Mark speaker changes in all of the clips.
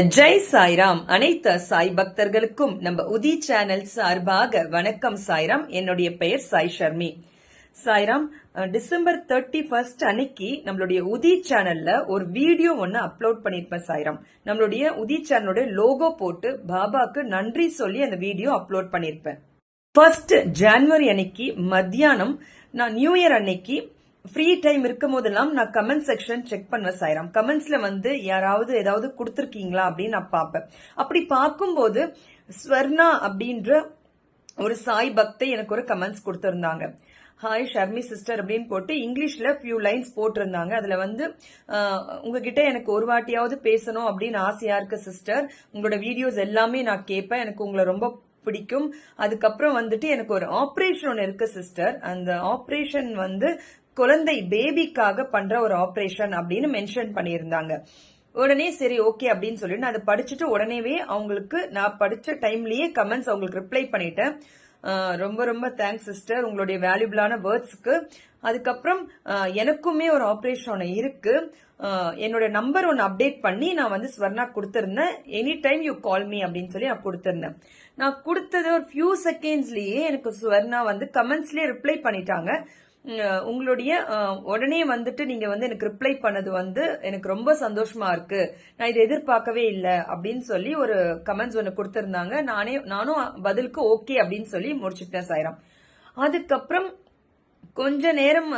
Speaker 1: ஜெய் சாய்ராம். அனைத்து சாய் பக்தர்களுக்கும் நம்ம உதி சேனல் சார்பாக வணக்கம் சாய்ராம். என்னுடைய பெயர் Sai Sharmi. Sairam December thirty first அன்னைக்கு நம்மளுடைய உதி சேனல்ல ஒரு வீடியோ ஒன்னு அப்லோட் பண்ணிருப்பேன் சாய்ராம். நம்மளுடைய உதி சேனலுடைய லோகோ போட்டு பாபாக்கு நன்றி சொல்லி அந்த வீடியோ அப்லோட் பண்ணிருப்பேன். ஃபர்ஸ்ட் ஜான்வரி அன்னைக்கு மத்தியானம் நான் நியூ இயர் அன்னைக்கு ஃப்ரீ டைம் இருக்கும் போதெல்லாம் நான் கமெண்ட் செக்ஷன் செக் பண்ணுவேன் சாயிரம். கமெண்ட்ஸ்ல வந்து யாராவது ஏதாவது கொடுத்துருக்கீங்களா அப்படின்னு நான் பார்ப்பேன். அப்படி பார்க்கும்போது ஸ்வர்ணா அப்படின்ற ஒரு சாய் பக்தை எனக்கு ஒரு கமெண்ட்ஸ் கொடுத்துருந்தாங்க. ஹாய் ஷர்மி சிஸ்டர் அப்படின்னு போட்டு இங்கிலீஷ்ல ஃபியூ லைன்ஸ் போட்டிருந்தாங்க. அதுல வந்து உங்ககிட்ட எனக்கு ஒரு வாட்டியாவது பேசணும் அப்படின்னு ஆசையா இருக்கு சிஸ்டர் உங்களோட வீடியோஸ் எல்லாமே நான் கேட்பேன். எனக்கு உங்களை ரொம்ப பிடிக்கும். அதுக்கப்புறம் வந்துட்டு எனக்கு ஒரு ஆப்ரேஷன் ஒன்று இருக்கு சிஸ்டர் அந்த ஆப்ரேஷன் வந்து குழந்தை பேபிக்காக பண்ற ஒரு ஆப்ரேஷன் அப்படின்னு மென்ஷன் பண்ணியிருந்தாங்க. உடனே சரி ஓகே அப்படின்னு சொல்லிட்டு நான் அதை படிச்சுட்டு உடனேவே அவங்களுக்கு நான் படிச்ச டைம்லயே கமெண்ட்ஸ் அவங்களுக்கு ரிப்ளை பண்ணிட்டேன். ரொம்ப ரொம்ப தேங்க்ஸ் சிஸ்டர் உங்களுடைய வேல்யூபிளான வேர்ட்ஸ்க்கு அதுக்கப்புறம் எனக்குமே ஒரு ஆப்ரேஷன் ஒன்று இருக்கு. என்னோட நம்பர் ஒன்று அப்டேட் பண்ணி நான் வந்து ஸ்வர்ணா கொடுத்துருந்தேன். Any time you call me அப்படின்னு சொல்லி நான் கொடுத்துருந்தேன். நான் கொடுத்தது ஒரு ஃபியூ செகண்ட்ஸ்லயே எனக்கு ஸ்வர்ணா வந்து கமெண்ட்ஸ்லயே ரிப்ளை பண்ணிட்டாங்க. உங்களுடைய உடனே வந்துட்டு நீங்க வந்து எனக்கு ரிப்ளை பண்ணது வந்து எனக்கு ரொம்ப சந்தோஷமா இருக்கு. நான் இதை எதிர்பார்க்கவே இல்லை அப்படின்னு சொல்லி ஒரு கமெண்ட்ஸ் ஒன்று கொடுத்திருந்தாங்க. நானே நானும் பதிலுக்கு ஓகே அப்படின்னு சொல்லி முடிச்சுட்டேன் சாயிரம். அதுக்கப்புறம் கொஞ்ச நேரம்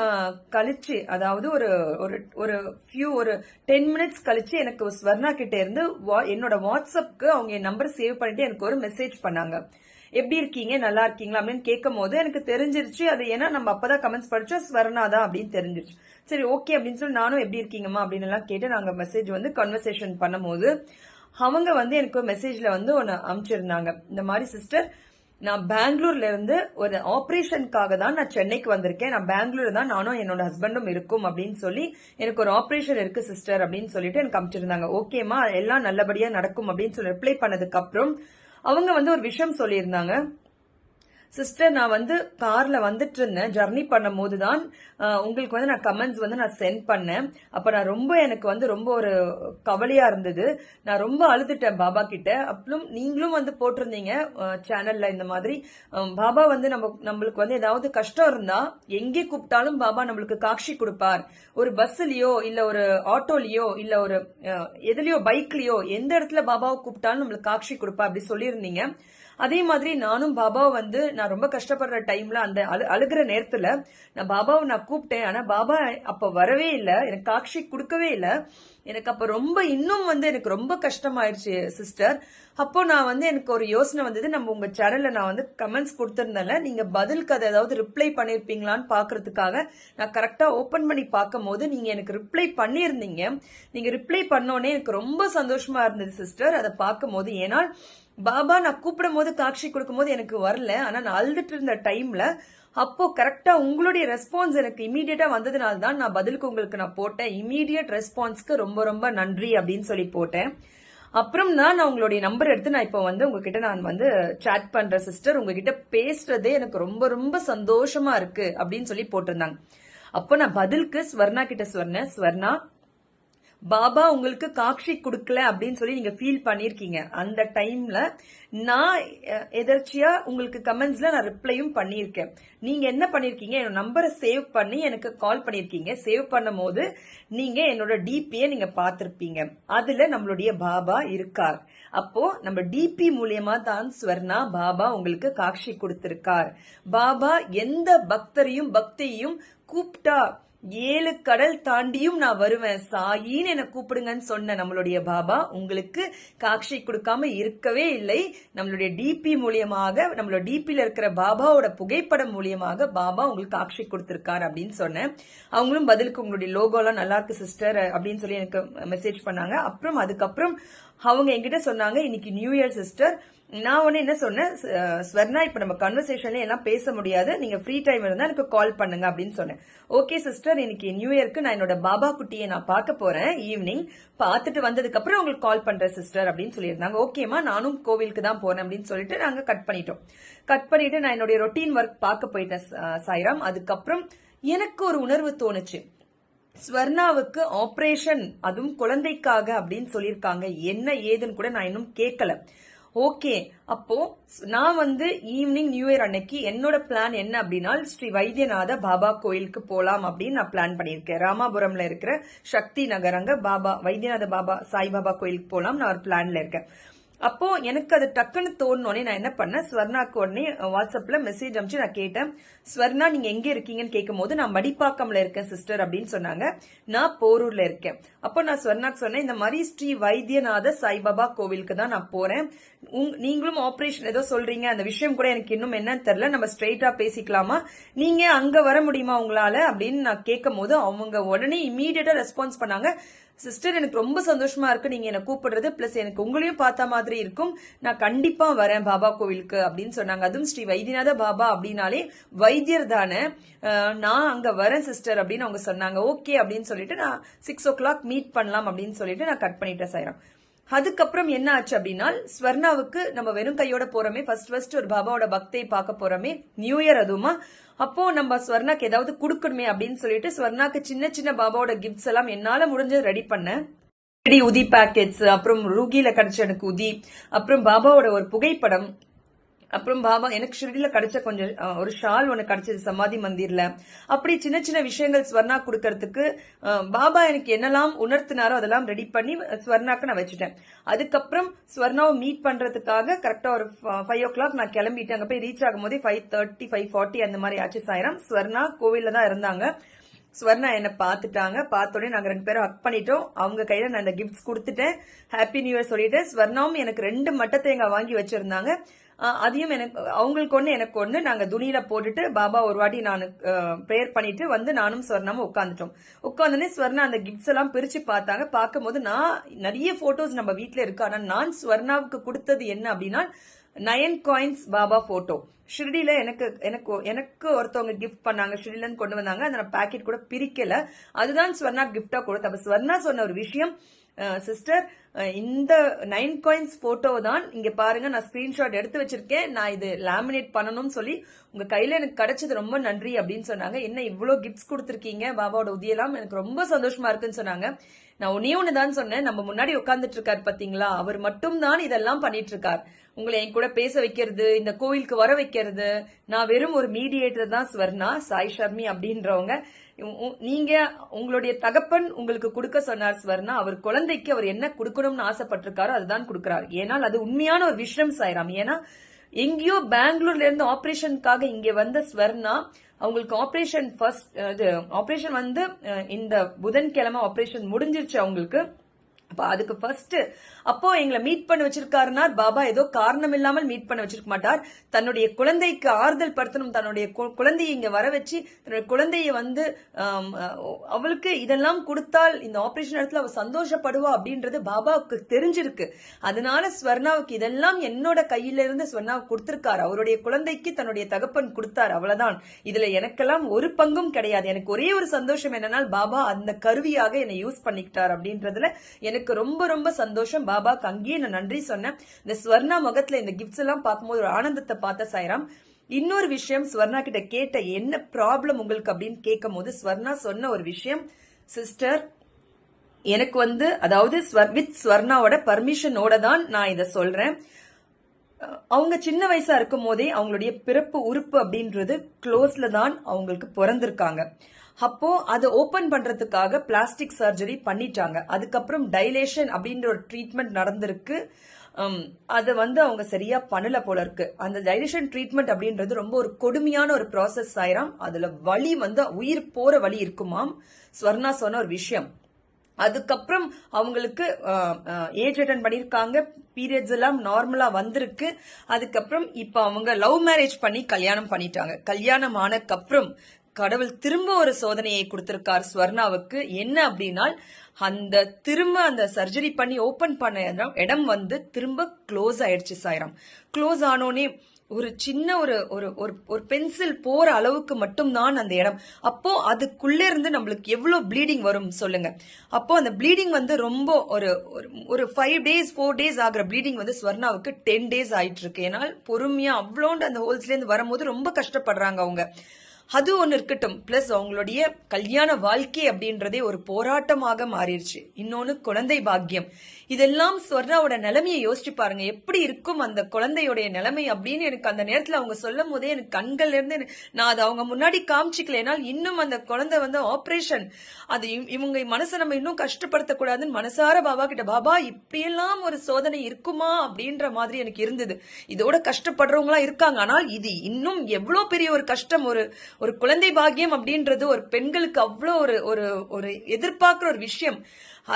Speaker 1: கழிச்சு அதாவது ஒரு ஒரு ஒரு ஃபியூ ஒரு டென் மினிட்ஸ் கழிச்சு எனக்கு ஸ்வர்ணா கிட்ட இருந்து வா- என்னோட வாட்ஸ்அப்க்கு அவங்க என் நம்பர் சேவ் பண்ணிட்டு எனக்கு ஒரு மெசேஜ் பண்ணாங்க. எப்படி இருக்கீங்க? நல்லா இருக்கீங்களா? அப்படின்னு கேட்கும் போது எனக்கு தெரிஞ்சிருச்சு. அது ஏன்னா நம்ம அப்பதான் கமெண்ட்ஸ் படிச்சோம். ஸ்வர்ணா தான் அப்படின்னு தெரிஞ்சிருச்சு. சரி ஓகே அப்படின்னு சொல்லி நானும் எப்படி இருக்கீங்கம்மா? அப்படின்னு எல்லாம் கேட்டு நாங்க மெசேஜ் வந்து கன்வர்சேஷன் பண்ணும்போது அவங்க வந்து எனக்கு மெசேஜ்ல வந்து ஒன்னு அனுப்பிச்சிருந்தாங்க இந்த மாதிரி சிஸ்டர் நான் பெங்களூர்ல இருந்து ஒரு ஆப்ரேஷனுக்காக தான் நான் சென்னைக்கு வந்திருக்கேன். நான் பெங்களூர் தான் நானும் என்னோட ஹஸ்பண்டும் இருக்கும். அப்படின்னு சொல்லி எனக்கு ஒரு ஆப்ரேஷன் இருக்கு சிஸ்டர் அப்படின்னு சொல்லிட்டு எனக்கு அனுப்பிச்சிருந்தாங்க ஓகேமா எல்லாம் நல்லபடியா நடக்கும். அப்படின்னு சொல்லி ரிப்ளை பண்ணதுக்கு அப்புறம் அவங்க வந்து ஒரு விஷயம் சொல்லியிருந்தாங்க. சிஸ்டர் நான் வந்து கார்ல வந்துட்டு இருந்தேன் ஜர்னி பண்ணும் போது தான் உங்களுக்கு வந்து நான் கமெண்ட்ஸ் வந்து நான் சென்ட் பண்ணேன். அப்ப நான் ரொம்ப எனக்கு வந்து ரொம்ப ஒரு கவலையா இருந்தது. நான் ரொம்ப அழுதுட்டேன் பாபா கிட்ட. அப்புறம் நீங்களும் வந்து போட்டிருந்தீங்க சேனல்ல இந்த மாதிரி. பாபா வந்து நம்ம நம்மளுக்கு வந்து ஏதாவது கஷ்டம் இருந்தா எங்கே கூப்பிட்டாலும் பாபா நம்மளுக்கு காட்சி கொடுப்பார். ஒரு பஸ்லயோ இல்ல ஒரு ஆட்டோலயோ இல்ல ஒரு எதுலயோ பைக்லயோ எந்த இடத்துல பாபாவை கூப்பிட்டாலும் நம்மளுக்கு காட்சி கொடுப்பா அப்படி சொல்லியிருந்தீங்க. அதே மாதிரி நானும் பாபாவை வந்து நான் ரொம்ப கஷ்டப்படுற டைம்ல அந்த அழு அழுகிற நேரத்துல நான் பாபாவை நான் கூப்பிட்டேன். ஆனா பாபா அப்ப வரவே இல்லை. எனக்கு காட்சி கொடுக்கவே இல்லை. எனக்கு அப்ப ரொம்ப இன்னும் வந்து எனக்கு ரொம்ப கஷ்டமாயிருச்சு சிஸ்டர் அப்போ நான் வந்து எனக்கு ஒரு யோசனை வந்தது. நம்ம உங்க சேனல்ல நான் வந்து கமெண்ட்ஸ் கொடுத்துருந்தேன்ல. நீங்க பதிலுக்கு அதை ஏதாவது ரிப்ளை பண்ணிருப்பீங்களான்னு பாக்குறதுக்காக நான் கரெக்டா ஓபன் பண்ணி பார்க்கும் போது நீங்க எனக்கு ரிப்ளை பண்ணியிருந்தீங்க. நீங்க ரிப்ளை பண்ணோடனே எனக்கு ரொம்ப சந்தோஷமா இருந்தது சிஸ்டர் அதை பார்க்கும் போது ஏன்னா பாபா நான் கூப்பிடும் போது காட்சி கொடுக்கும் போது எனக்கு வரல. ஆனா நான் அழுதுட்டு இருந்த டைம்ல அப்போ கரெக்டா உங்களுடைய ரெஸ்பான்ஸ் எனக்கு இமீடியட்டா வந்ததுனால தான் நான் பதிலுக்கு உங்களுக்கு நான் போட்டேன். இமீடியட் ரெஸ்பான்ஸ்க்கு ரொம்ப ரொம்ப நன்றி அப்படின்னு சொல்லி போட்டேன். அப்புறம் தான் நான் உங்களுடைய நம்பர் எடுத்து நான் இப்போ வந்து உங்ககிட்ட நான் வந்து சேட் பண்ற சிஸ்டர் உங்ககிட்ட பேசுறதே எனக்கு ரொம்ப ரொம்ப சந்தோஷமா இருக்கு அப்படின்னு சொல்லி போட்டிருந்தாங்க. அப்போ நான் பதிலுக்கு ஸ்வர்ணா கிட்ட சொன்னேன். ஸ்வர்ணா பாபா உங்களுக்கு காட்சி கொடுக்கல அப்படின்னு சொல்லி நீங்க ஃபீல் பண்ணிருக்கீங்க. அந்த டைம்ல நான் எதர்ச்சியா உங்களுக்கு கமெண்ட்ஸ்ல நான் ரிப்ளையும் பண்ணியிருக்கேன். நீங்க என்ன பண்ணிருக்கீங்க? என்னோட நம்பரை சேவ் பண்ணி எனக்கு கால் பண்ணிருக்கீங்க. சேவ் பண்ணும் போது நீங்க என்னோட டிபியை நீங்க பார்த்திருப்பீங்க. அதுல நம்மளுடைய பாபா இருக்கார். அப்போ நம்ம டிபி மூலியமா தான் ஸ்வர்ணா பாபா உங்களுக்கு காட்சி கொடுத்திருக்கார். பாபா எந்த பக்தரையும் பக்தியையும் கூப்பிட்டா ஏழு கடல் தாண்டியும் நான் வருவேன். சாயின்னு என்ன கூப்பிடுங்கன்னு சொன்ன நம்மளுடைய பாபா உங்களுக்கு காட்சி கொடுக்காம இருக்கவே இல்லை. நம்மளுடைய டிபி மூலியமாக நம்மளோட டிபியில் இருக்கிற பாபாவோட புகைப்படம் மூலியமாக பாபா உங்களுக்கு காட்சி கொடுத்திருக்காரு அப்படின்னு சொன்னேன். அவங்களும் பதிலுக்கு உங்களுடைய லோகோலாம் நல்லா இருக்கு சிஸ்டர் அப்படின்னு சொல்லி எனக்கு மெசேஜ் பண்ணாங்க. அப்புறம் அதுக்கப்புறம் அவங்க என்கிட்ட சொன்னாங்க இன்னைக்கு நியூ இயர் சிஸ்டர் நான் ஒண்ணு என்ன சொன்னேன் ஸ்வர்ணா இப்ப நம்ம கன்வர்சேஷன்ல எல்லாம் பேச முடியாது. நீங்க ஃப்ரீ டைம் இருந்தா எனக்கு கால் பண்ணுங்க அப்படின்னு சொன்னேன். ஓகே சிஸ்டர் இன்னைக்கு நியூ இயர்க்கு நான் என்னோட பாபா குட்டியை நான் பார்க்க போறேன் ஈவினிங் பார்த்துட்டு வந்ததுக்கு அப்புறம் உங்களுக்கு கால் பண்றேன் சிஸ்டர் அப்படின்னு சொல்லியிருந்தாங்க. ஓகேமா நானும் கோவிலுக்கு தான் போறேன் அப்படின்னு சொல்லிட்டு நாங்க கட் பண்ணிட்டோம். கட் பண்ணிட்டு நான் என்னுடைய ரொட்டீன் ஒர்க் பார்க்க போயிட்டேன் சாய்ராம். அதுக்கப்புறம் எனக்கு ஒரு உணர்வு தோணுச்சு. ஸ்வர்ணாவுக்கு ஆபரேஷன் அதுவும் குழந்தைக்காக அப்படின்னு சொல்லியிருக்காங்க. என்ன ஏதுன்னு கூட நான் இன்னும் கேட்கல. ஓகே அப்போ நான் வந்து ஈவினிங் நியூ இயர் அன்னைக்கு என்னோட பிளான் என்ன அப்படின்னா ஸ்ரீ வைத்தியநாத பாபா கோயிலுக்கு போகலாம் அப்படின்னு நான் பிளான் பண்ணியிருக்கேன். ராமாபுரம்ல இருக்கிற சக்தி நகரங்க பாபா வைத்தியநாத பாபா சாய்பாபா கோயிலுக்கு போகலாம் நான் ஒரு பிளான்ல இருக்கேன். அப்போ எனக்கு அது டக்குன்னு தோணுனே நான் என்ன பண்ணேன்? ஸ்வர்ணாக்கு உடனே வாட்ஸ்அப்ல மெசேஜ் அனுப்பிச்சு நான் கேட்டேன். ஸ்வர்ணா நீங்க எங்க இருக்கீங்கன்னு கேட்கும் போது நான் மடிப்பாக்கம்ல இருக்கேன் சிஸ்டர் அப்படின்னு சொன்னாங்க. நான் போரூர்ல இருக்கேன். அப்போ நான் ஸ்வர்ணாக்கு சொன்னேன் இந்த மாதிரி ஸ்ரீ வைத்தியநாத சாய்பாபா கோவிலுக்கு தான் நான் போறேன். உங்- நீங்களும் ஆபரேஷன் ஏதோ சொல்றீங்க. அந்த விஷயம் கூட எனக்கு இன்னும் என்னன்னு தெரியல. நம்ம ஸ்ட்ரெயிட்டா பேசிக்கலாமா? நீங்க அங்க வர முடியுமா உங்களால? அப்படின்னு நான் கேட்கும் போது அவங்க உடனே இமீடியட்டா ரெஸ்பான்ஸ் பண்ணாங்க. சிஸ்டர் எனக்கு ரொம்ப சந்தோஷமா இருக்கு. நீங்க என்ன கூப்பிடுறது. பிளஸ் எனக்கு உங்களையும் பார்த்த மாதிரி இருக்கும். நான் கண்டிப்பா வரேன் பாபா கோவிலுக்கு அப்படின்னு சொன்னாங்க. அதுவும் ஸ்ரீ வைத்தியநாத பாபா அப்படின்னாலே வைத்தியர் தானே. நான் அங்க வரேன் சிஸ்டர் அப்படின்னு அவங்க சொன்னாங்க. ஓகே அப்படின்னு சொல்லிட்டு நான் சிக்ஸ் ஓ கிளாக் மீட் பண்ணலாம் அப்படின்னு சொல்லிட்டு நான் கட் பண்ணிட்டேன் சாயிரம். அதுக்கப்புறம் என்ன ஆச்சு அப்படின்னா ஸ்வர்ணாவுக்கு நம்ம வெறும் கையோட போறோமே ஃபர்ஸ்ட் ஃபர்ஸ்ட் ஒரு பாபாவோட பக்தியை பார்க்க போறோமே நியூ இயர் அதுவுமா? அப்போ நம்ம ஸ்வர்ணாக்கு ஏதாவது கொடுக்கணுமே அப்படின்னு சொல்லிட்டு ஸ்வர்ணாக்கு சின்ன சின்ன பாபாவோட கிஃப்ட்ஸ் எல்லாம் என்னால முடிஞ்சது ரெடி பண்ணேன் ரெடி உதி பேக்கெட்ஸ் அப்புறம் ரூகில கிடைச்ச எனக்கு உதி அப்புறம் பாபாவோட ஒரு புகைப்படம் அப்புறம் பாபா எனக்கு ஷிரடியில கிடைச்ச கொஞ்சம் ஒரு ஷால் ஒன்று கிடைச்சது சமாதி மந்திர்ல. அப்படி சின்ன சின்ன விஷயங்கள் ஸ்வர்ணா கொடுக்கறதுக்கு பாபா எனக்கு என்னெல்லாம் உணர்த்தினாரோ அதெல்லாம் ரெடி பண்ணி ஸ்வர்ணாக்கு நான் வச்சுட்டேன். அதுக்கப்புறம் ஸ்வர்ணாவை மீட் பண்றதுக்காக கரெக்டா ஒரு ஃபைவ் ஓ கிளாக் நான் கிளம்பிட்டேன். அங்கே போய் ரீச் ஆகும் போதே ஃபைவ் தேர்ட்டி ஃபைவ் ஃபார்ட்டி அந்த மாதிரி ஆச்சு சாயிரம். ஸ்வர்ணா கோவில்ல தான் இருந்தாங்க. ஸ்வர்ணா என்ன பார்த்துட்டாங்க. பார்த்தோடனே நாங்கள் ரெண்டு பேரும் ஹக் பண்ணிட்டோம். அவங்க கையில நான் இந்த கிஃப்ட்ஸ் கொடுத்துட்டேன். ஹாப்பி நியூ இயர் சொல்லிட்டேன் ஸ்வர்ணாவும் எனக்கு ரெண்டு மட்டத்தை தேங்காய் வாங்கி வச்சிருந்தாங்க. அதையும் எனக்கு அவங்களுக்கு ஒன்று எனக்கு ஒன்று நாங்கள் துணியில் போட்டுட்டு பாபா ஒரு வாட்டி நான் ப்ரேயர் பண்ணிட்டு வந்து நானும் ஸ்வர்ணாவும் உட்காந்துட்டோம் உட்காந்துனே ஸ்வர்ணா அந்த கிஃப்ட்ஸ் எல்லாம் பிரித்து பார்த்தாங்க. பார்க்கும்போது நான் நிறைய ஃபோட்டோஸ் நம்ம வீட்டில் இருக்கு. ஆனால் நான் ஸ்வர்ணாவுக்கு கொடுத்தது என்ன அப்படின்னா நயன் காயின்ஸ் பாபா போட்டோ ஷிர்டில எனக்கு எனக்கு எனக்கு ஒருத்தவங்க கிஃப்ட் பண்ணாங்க. ஷிர்டில கொண்டு வந்தாங்க. அதை நான் பாக்கெட் கூட பிரிக்கல. அதுதான் ஸ்வர்ணா கிஃப்டா கொடுத்த. அப்ப ஸ்வர்ணா சொன்ன ஒரு விஷயம் சிஸ்டர் இந்த நைன் காயின்ஸ் போட்டோ தான் இங்க பாருங்க நான் ஸ்கிரீன்ஷாட் எடுத்து வச்சிருக்கேன். நான் இது லேமினேட் பண்ணணும்னு சொல்லி உங்க கையில எனக்கு கிடைச்சது ரொம்ப நன்றி அப்படின்னு சொன்னாங்க. என்ன இவ்வளோ கிஃப்ட்ஸ் கொடுத்துருக்கீங்க பாபாவோட உதயலாம் எனக்கு ரொம்ப சந்தோஷமா இருக்குன்னு சொன்னாங்க. நான் ஒன்னே ஒன்று தான் சொன்னேன் நம்ம முன்னாடி உட்காந்துட்டு இருக்காரு பாத்தீங்களா? அவர் மட்டும் தான் இதெல்லாம் பண்ணிட்டு இருக்கார். உங்களை என் கூட பேச வைக்கிறது இந்த கோவிலுக்கு வர வைக்கிறது. நான் வெறும் ஒரு மீடியேட்டர் தான் ஸ்வர்ணா சாய் ஷர்மி அப்படின்றவங்க. நீங்க உங்களுடைய தகப்பன் உங்களுக்கு கொடுக்க சொன்னார் ஸ்வர்ணா அவர் குழந்தைக்கு அவர் என்ன கொடுக்கணும்னு ஆசைப்பட்டிருக்காரோ அதுதான் கொடுக்கிறார். ஏன்னால் அது உண்மையான ஒரு விஷயம் சாயிராம். ஏன்னா எங்கேயோ பெங்களூர்ல இருந்து ஆபரேஷனுக்காக இங்க வந்த ஸ்வர்ணா அவங்களுக்கு ஆபரேஷன் ஃபர்ஸ்ட் இது ஆபரேஷன் வந்து இந்த புதன்கிழமை ஆபரேஷன் முடிஞ்சிருச்சு அவங்களுக்கு. அப்போ அதுக்கு ஃபர்ஸ்ட் அப்போ எங்களை மீட் பண்ண வச்சிருக்காருன்னா பாபா ஏதோ காரணம் இல்லாமல் மீட் பண்ண வச்சிருக்க மாட்டார். தன்னுடைய குழந்தைக்கு ஆறுதல் படுத்தணும் தன்னுடைய கு- குழந்தையை இங்க வர வச்சு தன்னுடைய குழந்தைய வந்து அவளுக்கு இதெல்லாம் கொடுத்தால் இந்த ஆபரேஷன் இடத்துல அவள் சந்தோஷப்படுவா அப்படின்றது பாபாவுக்கு தெரிஞ்சிருக்கு. அதனால ஸ்வர்ணாவுக்கு இதெல்லாம் என்னோட கையில இருந்து ஸ்வர்ணாவுக்கு கொடுத்திருக்காரு. அவருடைய குழந்தைக்கு தன்னுடைய தகப்பன் கொடுத்தார் அவ்வளவுதான். இதுல எனக்கெல்லாம் ஒரு பங்கும் கிடையாது. எனக்கு ஒரே ஒரு சந்தோஷம் என்னன்னா பாபா அந்த கருவியாக என்னை யூஸ் பண்ணிக்கிட்டார் அப்படின்றதுல எனக்கு எனக்கு ரொம்ப ரொம்ப சந்தோஷம். பாபாக்கு அங்கேயே நான் நன்றி சொன்னேன். இந்த ஸ்வர்ணா முகத்துல இந்த கிஃப்ட்ஸ் எல்லாம் பார்க்கும்போது ஒரு ஆனந்தத்தை பார்த்த சாய்ராம் இன்னொரு விஷயம் ஸ்வர்ணா கிட்ட கேட்ட என்ன ப்ராப்ளம் உங்களுக்கு அப்படின்னு கேட்கும் போது ஸ்வர்ணா சொன்ன ஒரு விஷயம் சிஸ்டர் எனக்கு வந்து அதாவது வித் ஸ்வர்ணாவோட பர்மிஷனோட தான் நான் இதை சொல்றேன். அவங்க சின்ன வயசா இருக்கும் போதே அவங்களுடைய பிறப்பு உறுப்பு அப்படின்றது க்ளோஸ்ல தான் அவங்களுக்கு பிறந்திருக்காங்க. அப்போ அதை ஓபன் பண்றதுக்காக பிளாஸ்டிக் சர்ஜரி பண்ணிட்டாங்க. அதுக்கப்புறம் டைலேஷன் அப்படின்ற ஒரு ட்ரீட்மெண்ட் நடந்திருக்கு. அதை வந்து அவங்க சரியா பண்ணல போல இருக்கு. அந்த டைலேஷன் ட்ரீட்மெண்ட் அப்படின்றது ரொம்ப ஒரு கொடுமையான ஒரு ப்ராசஸ் ஆயிரம் அதுல வலி வந்து உயிர் போற வழி இருக்குமாம் ஸ்வர்ணா சொன்ன ஒரு விஷயம். அதுக்கப்புறம் அவங்களுக்கு ஏஜ் அட்டன் பண்ணிருக்காங்க பீரியட்ஸ் எல்லாம் நார்மலா வந்திருக்கு. அதுக்கப்புறம் இப்ப அவங்க லவ் மேரேஜ் பண்ணி கல்யாணம் பண்ணிட்டாங்க. கல்யாணம் ஆனக்கப்புறம் கடவுள் திரும்ப ஒரு சோதனையை கொடுத்திருக்கார் ஸ்வர்ணாவுக்கு. என்ன அப்படின்னா அந்த திரும்ப அந்த சர்ஜரி பண்ணி ஓபன் பண்ண இடம் வந்து திரும்ப க்ளோஸ் ஆயிடுச்சு சாயிரம். க்ளோஸ் ஆனோனே ஒரு சின்ன ஒரு ஒரு ஒரு ஒரு பென்சில் போற அளவுக்கு மட்டும்தான் அந்த இடம். அப்போ அதுக்குள்ளே இருந்து நம்மளுக்கு எவ்வளோ ப்ளீடிங் வரும் சொல்லுங்க. அப்போ அந்த ப்ளீடிங் வந்து ரொம்ப ஒரு ஒரு- ஒரு ஃபைவ் டேஸ் ஃபோர் டேஸ் ஆகிற ப்ளீடிங் வந்து ஸ்வர்ணாவுக்கு டென் டேஸ் ஆயிட்டு இருக்கு. ஏன்னால் பொறுமையா அவ்வளோண்டு அந்த ஹோல்ஸ்லேருந்து வரும்போது ரொம்ப கஷ்டப்படுறாங்க அவங்க. அது ஒன்று இருக்கட்டும். பிளஸ் அவங்களுடைய கல்யாண வாழ்க்கை அப்படின்றதே ஒரு போராட்டமாக மாறிடுச்சு. இன்னொன்று குழந்தை பாக்கியம். இதெல்லாம் ஸ்வர்ணாவோட நிலைமையை யோசிச்சு பாருங்க. எப்படி இருக்கும் அந்த குழந்தையுடைய நிலைமை அப்படின்னு எனக்கு அந்த நேரத்தில் அவங்க சொல்லும் போதே எனக்கு கண்கள்ல இருந்து நான் அதை அவங்க முன்னாடி காமிச்சிக்கலைனால் இன்னும் அந்த குழந்தை வந்து ஆப்ரேஷன் அது இவங்க மனசை நம்ம இன்னும் கஷ்டப்படுத்தக்கூடாதுன்னு மனசார பாபா கிட்ட பாபா இப்படியெல்லாம் ஒரு சோதனை இருக்குமா? அப்படின்ற மாதிரி எனக்கு இருந்தது. இதோட கஷ்டப்படுறவங்களாம் இருக்காங்க. ஆனால் இது இன்னும் எவ்வளோ பெரிய ஒரு கஷ்டம் ஒரு ஒரு குழந்தை பாக்கியம் அப்படின்றது ஒரு பெண்களுக்கு அவ்வளோ ஒரு ஒரு ஒரு எதிர்பார்க்குற ஒரு விஷயம்.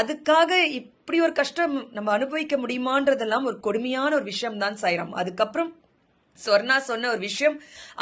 Speaker 1: அதுக்காக இப்படி ஒரு கஷ்டம் நம்ம அனுபவிக்க முடியுமான்றதெல்லாம் ஒரு கொடுமையான ஒரு விஷயம் தான் சாயிரம். அதுக்கப்புறம் ஸ்வர்ணா சொன்ன ஒரு விஷயம்.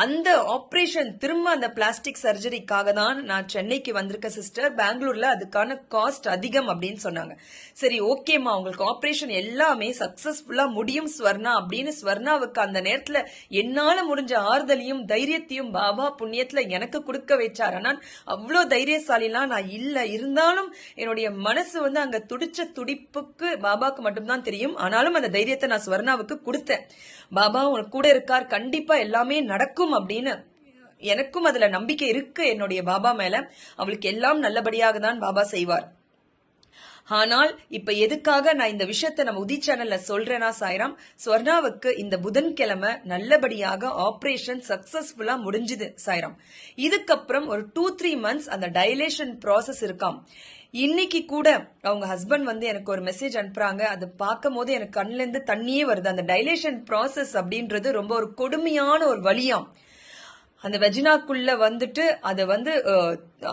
Speaker 1: அந்த ஆப்ரேஷன் திரும்ப அந்த பிளாஸ்டிக் சர்ஜரிக்காக தான் நான் சென்னைக்கு வந்திருக்கேன் சிஸ்டர் பெங்களூர்ல அதுக்கான காஸ்ட் அதிகம் அப்படின்னு சொன்னாங்க. சரி ஓகேம்மா உங்களுக்கு ஆப்ரேஷன் எல்லாமே சக்சஸ்ஃபுல்லா முடியும் ஸ்வர்ணா அப்படின்னு ஸ்வர்ணாவுக்கு அந்த நேரத்துல என்னால முடிஞ்ச ஆறுதலையும் தைரியத்தையும் பாபா புண்ணியத்துல எனக்கு கொடுக்க வச்சார். ஆனால் அவ்வளோ தைரியசாலிலாம் நான் இல்ல. இருந்தாலும் என்னுடைய மனசு வந்து அங்க துடிச்ச துடிப்புக்கு பாபாக்கு மட்டும்தான் தெரியும். ஆனாலும் அந்த தைரியத்தை நான் ஸ்வர்ணாவுக்கு கொடுத்தேன். பாபா உனக்கு கூட இருக்கார் கண்டிப்பா எல்லாமே நடக்கும் அப்படின்னு எனக்கும் அதுல நம்பிக்கை இருக்கு என்னுடைய பாபா மேல. அவளுக்கு எல்லாம் நல்லபடியாக தான் பாபா செய்வார். ஆனால் இப்ப எதுக்காக நான் இந்த விஷயத்த நம்ம உதி சேனல்ல சொல்றேன்னா சாய்ராம்? ஸ்வர்ணாவுக்கு இந்த புதன்கிழமை நல்லபடியாக ஆபரேஷன் சக்சஸ்ஃபுல்லா முடிஞ்சுது சாய்ராம். இதுக்கப்புறம் ஒரு டூ த்ரீ மந்த்ஸ் அந்த டைலேஷன் ப்ராசஸ் இருக்காம். இன்னைக்கு கூட அவங்க ஹஸ்பண்ட் வந்து எனக்கு ஒரு மெசேஜ் அனுப்புறாங்க. அது பார்க்கும் போது எனக்கு கண்ணுல இருந்து தண்ணியே வருது. அந்த டைலேஷன் ப்ராசஸ் அப்படின்றது ரொம்ப ஒரு கொடுமையான ஒரு வழியாம். அந்த வெஜினாக்குள்ள வந்துட்டு அதை வந்து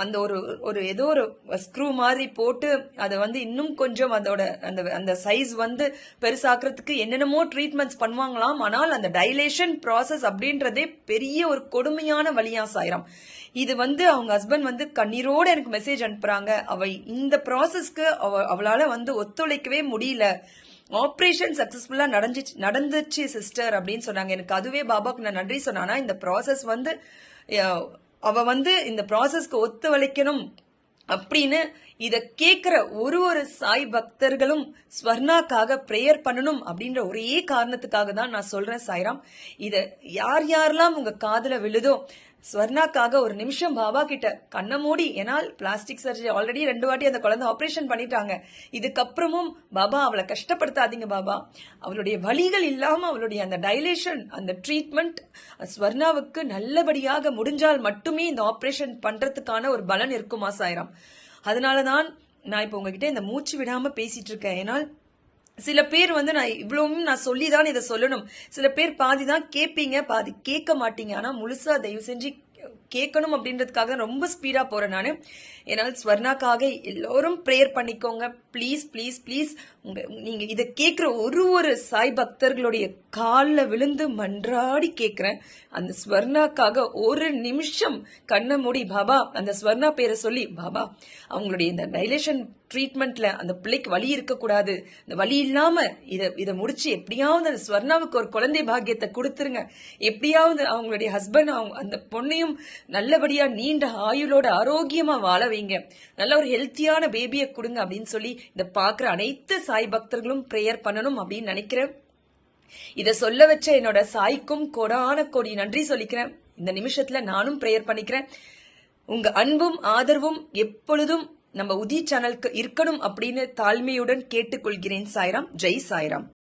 Speaker 1: அந்த ஒரு ஒரு ஏதோ ஒரு ஸ்க்ரூ மாதிரி போட்டு அதை வந்து இன்னும் கொஞ்சம் அதோட அந்த அந்த சைஸ் வந்து பெருசாக்குறதுக்கு என்னென்னமோ ட்ரீட்மெண்ட்ஸ் பண்ணுவாங்களாம். ஆனால் அந்த டைலேஷன் ப்ராசஸ் அப்படின்றதே பெரிய ஒரு கொடுமையான வழியா சாயிரம். இது வந்து அவங்க ஹஸ்பண்ட் வந்து கண்ணீரோட எனக்கு மெசேஜ் அனுப்புறாங்க. அவ இந்த ப்ராசஸ்க்கு அவ அவளால வந்து ஒத்துழைக்கவே முடியல. ஆப்ரேஷன் சக்சஸ்ஃபுல்லா நடந்துச்சு நடந்துச்சு சிஸ்டர் அப்படின்னு சொன்னாங்க. எனக்கு அதுவே பாபாவுக்கு நான் நன்றி சொன்னானா. இந்த ப்ராசஸ் வந்து அவ வந்து இந்த ப்ராசஸ்க்கு ஒத்துழைக்கணும் அப்படின்னு இதை கேட்குற ஒரு ஒரு சாய் பக்தர்களும் ஸ்வர்ணாக்காக ப்ரேயர் பண்ணணும் அப்படின்ற ஒரே காரணத்துக்காக தான் நான் சொல்கிறேன் சாய்ராம். இதை யார் யாரெல்லாம் உங்கள் காதில் விழுதோ ஸ்வர்ணாக்காக ஒரு நிமிஷம் பாபா கிட்ட கண்ணை மூடி ஏன்னால் பிளாஸ்டிக் சர்ஜரி ஆல்ரெடி ரெண்டு வாட்டி அந்த குழந்தை ஆப்ரேஷன் பண்ணிட்டாங்க. இதுக்கப்புறமும் பாபா அவளை கஷ்டப்படுத்தாதீங்க பாபா. அவளுடைய வலிகள் இல்லாம அவளுடைய அந்த டைலேஷன் அந்த ட்ரீட்மெண்ட் ஸ்வர்ணாவுக்கு நல்லபடியாக முடிஞ்சால் மட்டுமே இந்த ஆப்ரேஷன் பண்றதுக்கான ஒரு பலன் இருக்குமா சாயிரம்? அதனாலதான் நான் இப்போ உங்ககிட்ட இந்த மூச்சு விடாம பேசிட்டு இருக்கேன். ஏன்னால் சில பேர் வந்து நான் இவ்வளவும் நான் சொல்லி தான் இதை சொல்லணும். சில பேர் பாதி தான் கேட்பீங்க பாதி கேட்க மாட்டீங்க. ஆனா முழுசா தயவு செஞ்சு கேட்கணும் அப்படின்றதுக்காக தான் ரொம்ப ஸ்பீடா போறேன் நான். என்னால் ஸ்வர்ணாக்காக எல்லோரும் ப்ரேயர் பண்ணிக்கோங்க. ப்ளீஸ் ப்ளீஸ் ப்ளீஸ் உங்க நீங்க இதை கேட்குற ஒரு ஒரு சாய் பக்தர்களுடைய காலில் விழுந்து மன்றாடி கேட்குறேன். அந்த ஸ்வர்ணாக்காக ஒரு நிமிஷம் கண்ணை மூடி பாபா அந்த ஸ்வர்ணா பேரை சொல்லி பாபா அவங்களுடைய இந்த டைலேஷன் ட்ரீட்மெண்ட்ல அந்த பிள்ளைக்கு வலி இருக்கக்கூடாது. இந்த வலி இல்லாம இதை இதை முடிச்சு எப்படியாவது அந்த ஸ்வர்ணாவுக்கு ஒரு குழந்தை பாக்கியத்தை கொடுத்துருங்க. எப்படியாவது அவங்களுடைய ஹஸ்பண்ட் அவங்க அந்த பொண்ணையும் நல்லபடியா நீண்ட ஆயுளோட ஆரோக்கியமா வாழ வைங்க. நல்ல ஒரு ஹெல்த்தியான பேபியை கொடுங்க அப்படின்னு சொல்லி இதை பாக்குற அனைத்து சாய் பக்தர்களும் ப்ரேயர் பண்ணணும் அப்படின்னு நினைக்கிறேன். இதை சொல்ல வச்ச என்னோட சாய்க்கும் கொடான கொடி நன்றி சொல்லிக்கிறேன். இந்த நிமிஷத்துல நானும் ப்ரேயர் பண்ணிக்கிறேன். உங்க அன்பும் ஆதரவும் எப்பொழுதும் நம்ம உதி சேனலுக்கு இருக்கணும் அப்படின்னு தாழ்மையுடன் கேட்டுக்கொள்கிறேன் சாய்ராம். ஜெய் சாய்ராம்.